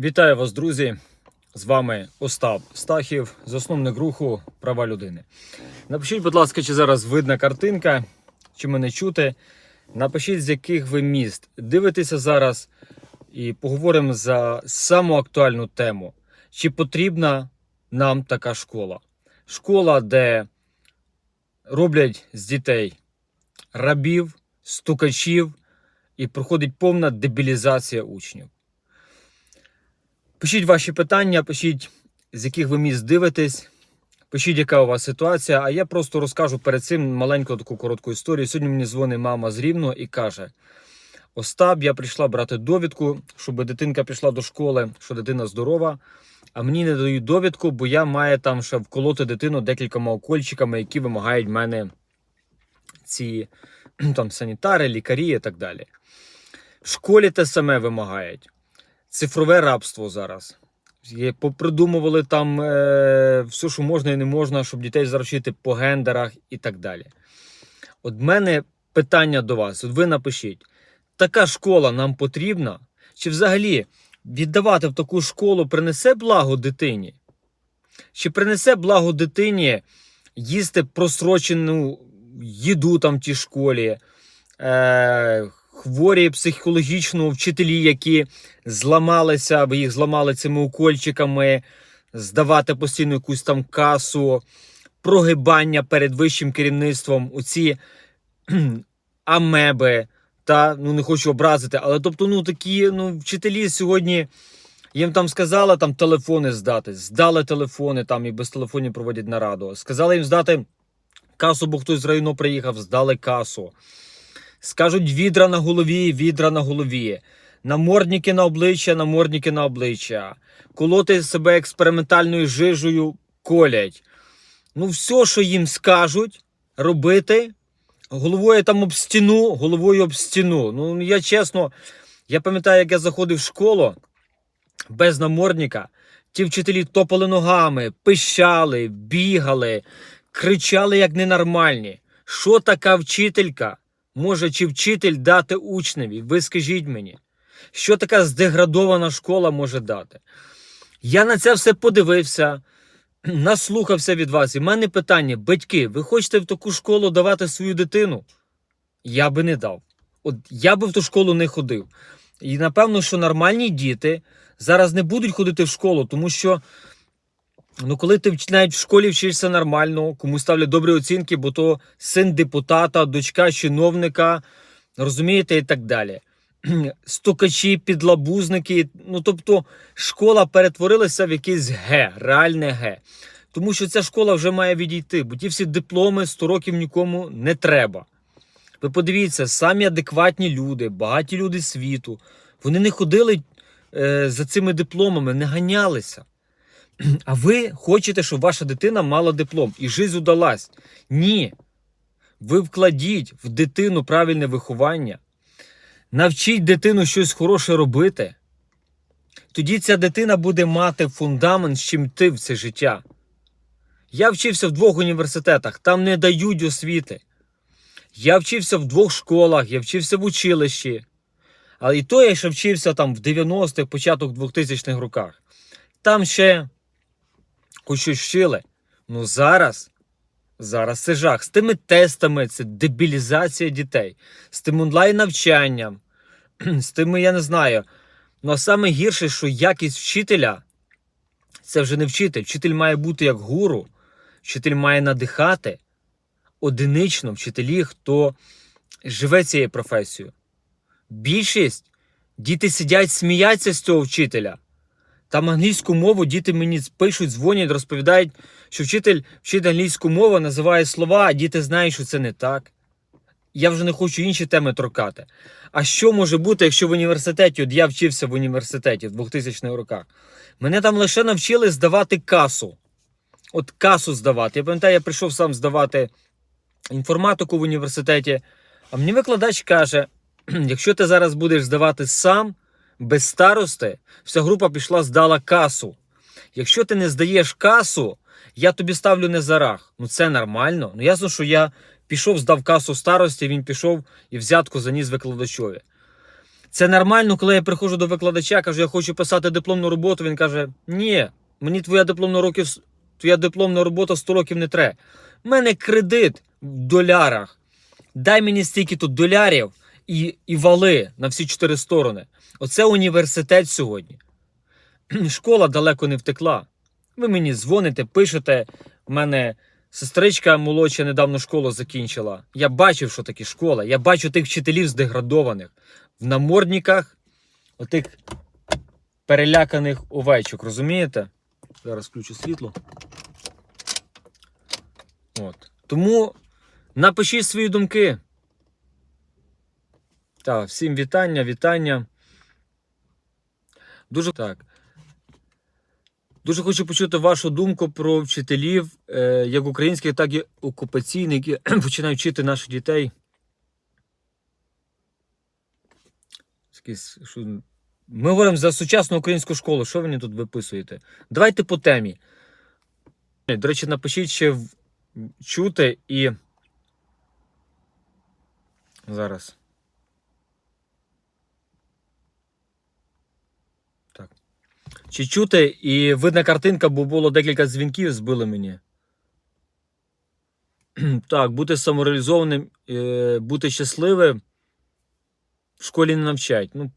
Вітаю вас, друзі! З вами Остап Стахів, засновник руху Права людини. Напишіть, будь ласка, чи зараз видна картинка, чи мене чути. Напишіть, з яких ви міст дивитеся зараз, і поговоримо за саму актуальну тему. Чи потрібна нам така школа? Школа, де роблять з дітей рабів, стукачів і проходить повна дебілізація учнів. Пишіть ваші питання, пишіть, з яких ви міст дивитесь, пишіть, яка у вас ситуація. А я просто розкажу перед цим маленьку таку коротку історію. Сьогодні мені дзвонить мама з Рівного і каже: Остап, я прийшла брати довідку, щоб дитинка пішла до школи, що дитина здорова. А мені не дають довідку, бо я маю там ще вколоти дитину декількома укольчиками, які вимагають мене ці там санітари, лікарі і так далі. В школі те саме вимагають. Цифрове рабство зараз. Попридумували там е, все, що можна і не можна, щоб дітей заручити по гендерах і так далі. От в мене питання до вас: от ви напишіть, така школа нам потрібна? Чи взагалі віддавати в таку школу принесе благо дитині? Чи принесе благо дитині їсти просрочену їду там в тій школі? Е, хворі психологічно вчителі, які зламалися, або їх зламали цими укольчиками, здавати постійно якусь там касу, прогибання перед вищим керівництвом, оці амеби. Та ну не хочу образити, але тобто, ну такі ну, вчителі сьогодні їм там сказали там телефони здати, здали телефони там і без телефонів проводять нараду. Сказали їм здати касу, бо хтось з району приїхав, здали касу. Скажуть відра на голові, відра на голові. Намордники на обличчя, намордники на обличчя. Колоти себе експериментальною жижею колять. Ну, все, що їм скажуть, робити. Головою там об стіну, головою об стіну. Ну, я чесно, я пам'ятаю, як я заходив в школу без намордника. Ті вчителі топали ногами, пищали, бігали, кричали як ненормальні. Що така вчителька? Може чи вчитель дати учневі? Ви скажіть мені, що така здеградована школа може дати? Я на це все подивився, наслухався від вас. І в мене питання: батьки, ви хочете в таку школу давати свою дитину? Я би не дав. От я би в ту школу не ходив. І напевно, що нормальні діти зараз не будуть ходити в школу, тому що. Ну, коли ти навіть в школі вчишся нормально, комусь ставлять добрі оцінки, бо то син депутата, дочка чиновника, розумієте, і так далі. Стукачі, підлабузники. Ну, тобто, школа перетворилася в якийсь ге, реальне ге. Тому що ця школа вже має відійти, бо ті всі дипломи 100 років нікому не треба. Ви подивіться, самі адекватні люди, багаті люди світу, вони не ходили е, за цими дипломами, не ганялися. А ви хочете, щоб ваша дитина мала диплом і жизнь удалась? Ні. Ви вкладіть в дитину правильне виховання, навчіть дитину щось хороше робити. Тоді ця дитина буде мати фундамент, з чим йти в це життя. Я вчився в двох університетах, там не дають освіти. Я вчився в двох школах, я вчився в училищі. Але і то я ще вчився там в 90-х, початок 2000-х роках. Там ще щось. Ну зараз, зараз це жах. З тими тестами це дебілізація дітей, з тим онлайн-навчанням, з тими, я не знаю. Ну а саме гірше, що якість вчителя це вже не вчитель. Вчитель має бути як гуру, вчитель має надихати одинично вчителі, хто живе цією професією. Більшість діти сидять, сміяться з цього вчителя. Там англійську мову діти мені пишуть, дзвонять, розповідають, що вчитель вчить англійську мову, називає слова, а діти знають, що це не так. Я вже не хочу інші теми торкати. А що може бути, якщо в університеті, от я вчився в університеті в 2000-х роках, мене там лише навчили здавати касу. От касу здавати. Я пам'ятаю, я прийшов сам здавати інформатику в університеті, а мені викладач каже: якщо ти зараз будеш здавати сам, без старости, вся група пішла, здала касу. Якщо ти не здаєш касу, я тобі ставлю не за рах. Ну це нормально. Ну ясно, що я пішов, здав касу старості, він пішов і взятку заніс викладачові. Це нормально, коли я приходжу до викладача, кажу, я хочу писати дипломну роботу. Він каже: Ні, мені твоя дипломна років, твоя дипломна робота 100 років не треба. У мене кредит в долярах. Дай мені стільки тут долярів і, і вали на всі чотири сторони. Оце університет сьогодні. Школа далеко не втекла. Ви мені дзвоните, пишете. У мене сестричка молодша недавно школу закінчила. Я бачив, що таке школа. Я бачу тих вчителів здеградованих в намордниках, отих переляканих овечок, розумієте? Зараз включу світло. От. Тому напишіть свої думки. Так, всім вітання, вітання. Дуже так. Дуже хочу почути вашу думку про вчителів, е, як українських, так і окупаційних, які починають вчити наших дітей. Ми говоримо за сучасну українську школу. Що ви мені тут виписуєте? Давайте по темі. До речі, напишіть ще чути і. Зараз. Так. Чи чути і видна картинка, бо було декілька дзвінків, збили мені. Так, бути самореалізованим, е, бути щасливим в школі не навчають. Ну,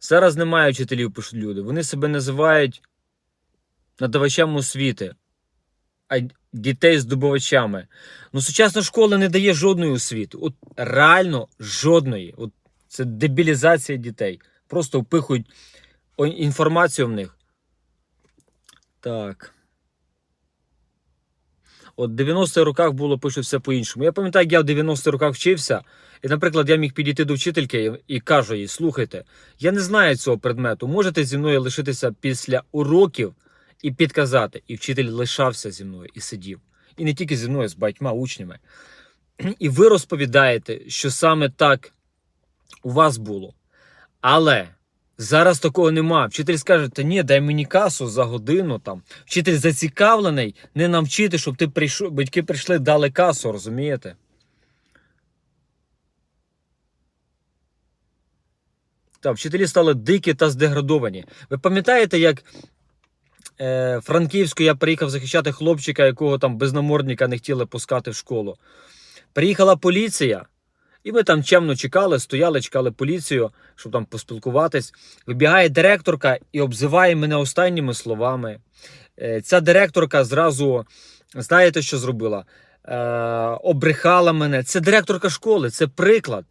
зараз немає вчителів, пишуть люди. Вони себе називають надавачами освіти, а дітей здобувачами. Ну, сучасна школа не дає жодної освіти. От реально жодної. От це дебілізація дітей. Просто впихують інформацію в них. Так. От в 90-х роках було пише все по-іншому. Я пам'ятаю, як я в 90-х роках вчився, і, наприклад, я міг підійти до вчительки і кажу їй: слухайте, я не знаю цього предмету. Можете зі мною лишитися після уроків і підказати. І вчитель лишався зі мною і сидів. І не тільки зі мною, з багатьма учнями. І ви розповідаєте, що саме так у вас було. Але зараз такого нема. Вчитель скаже, та ні, дай мені касу за годину там. Вчитель зацікавлений не навчити, щоб ти прийшов, батьки прийшли, дали касу, розумієте? Так, вчителі стали дикі та здеградовані. Ви пам'ятаєте, як е, Франківську я приїхав захищати хлопчика, якого там без намордника не хотіли пускати в школу. Приїхала поліція, і ми там чемно чекали, стояли, чекали поліцію, щоб там поспілкуватись. Вибігає директорка і обзиває мене останніми словами. Е, Ця директорка зразу, знаєте, що зробила? Е, обрехала мене. Це директорка школи, це приклад.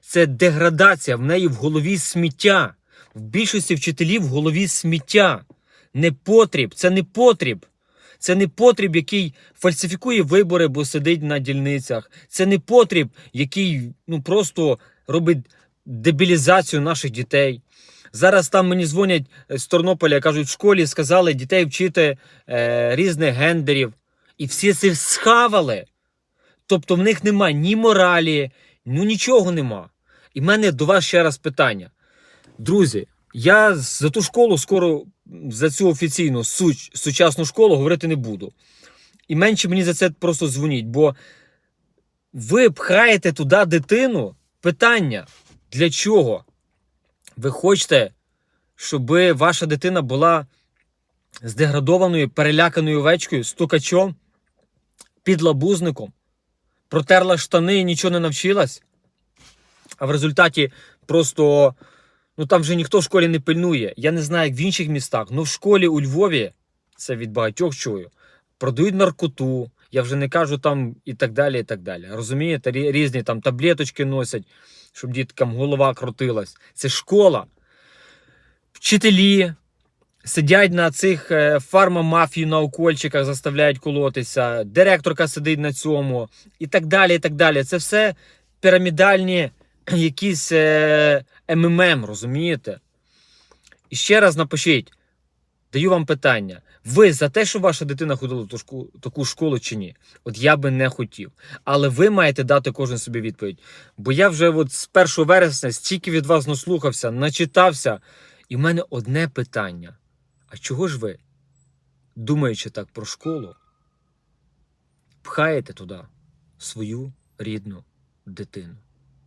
Це деградація. В неї в голові сміття. В більшості вчителів в голові сміття. Не потріб, це не потріб. Це не потріб, який фальсифікує вибори, бо сидить на дільницях. Це не потріб, який ну просто робить дебілізацію наших дітей. Зараз там мені дзвонять з Тернополя, кажуть, в школі сказали дітей вчити е, різних гендерів. І всі це схавали. Тобто в них нема ні моралі, ну нічого нема. І в мене до вас ще раз питання. Друзі, я за ту школу скоро за цю офіційну суч, сучасну школу говорити не буду. І менше мені за це просто дзвоніть, бо ви пхаєте туди дитину. Питання для чого? Ви хочете, щоб ваша дитина була здеградованою, переляканою овечкою, стукачом, підлабузником, протерла штани і нічого не навчилась? А в результаті просто ну там вже ніхто в школі не пильнує. Я не знаю, як в інших містах, але в школі у Львові, це від багатьох чую, продають наркоту. Я вже не кажу там і так далі, і так далі. Розумієте, різні там таблеточки носять, щоб діткам голова крутилась. Це школа. Вчителі сидять на цих е, фармамафію на укольчиках, заставляють колотися, директорка сидить на цьому і так далі. і так далі. Це все пірамідальні якісь е, МММ, розумієте? І ще раз напишіть, даю вам питання. Ви за те, що ваша дитина ходила в ту таку школу чи ні? От я би не хотів. Але ви маєте дати кожен собі відповідь. Бо я вже от з 1 вересня стільки від вас наслухався, начитався. І в мене одне питання: а чого ж ви, думаючи так про школу, пхаєте туди свою рідну дитину?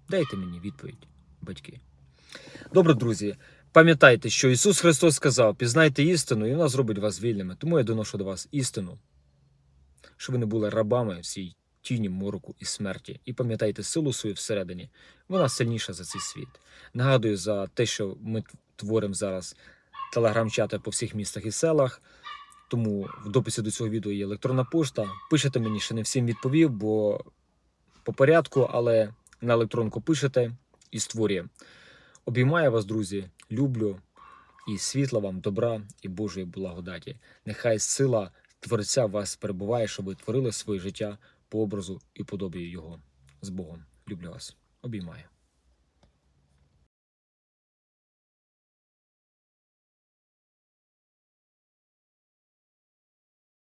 Дайте мені відповідь. батьки. Добре, друзі, пам'ятайте, що Ісус Христос сказав: пізнайте істину, і вона зробить вас вільними. Тому я доношу до вас істину, щоб ви не були рабами всій тіні, мороку і смерті. І пам'ятайте силу свою всередині. Вона сильніша за цей світ. Нагадую за те, що ми творимо зараз телеграм-чати по всіх містах і селах. Тому в дописі до цього відео є електронна пошта. Пишете мені, ще не всім відповів, бо по порядку, але на електронку пишете і створює. Обіймаю вас, друзі, люблю і світла вам, добра і Божої благодаті. Нехай сила Творця вас перебуває, щоб ви творили своє життя по образу і подобію Його. З Богом. Люблю вас. Обіймаю.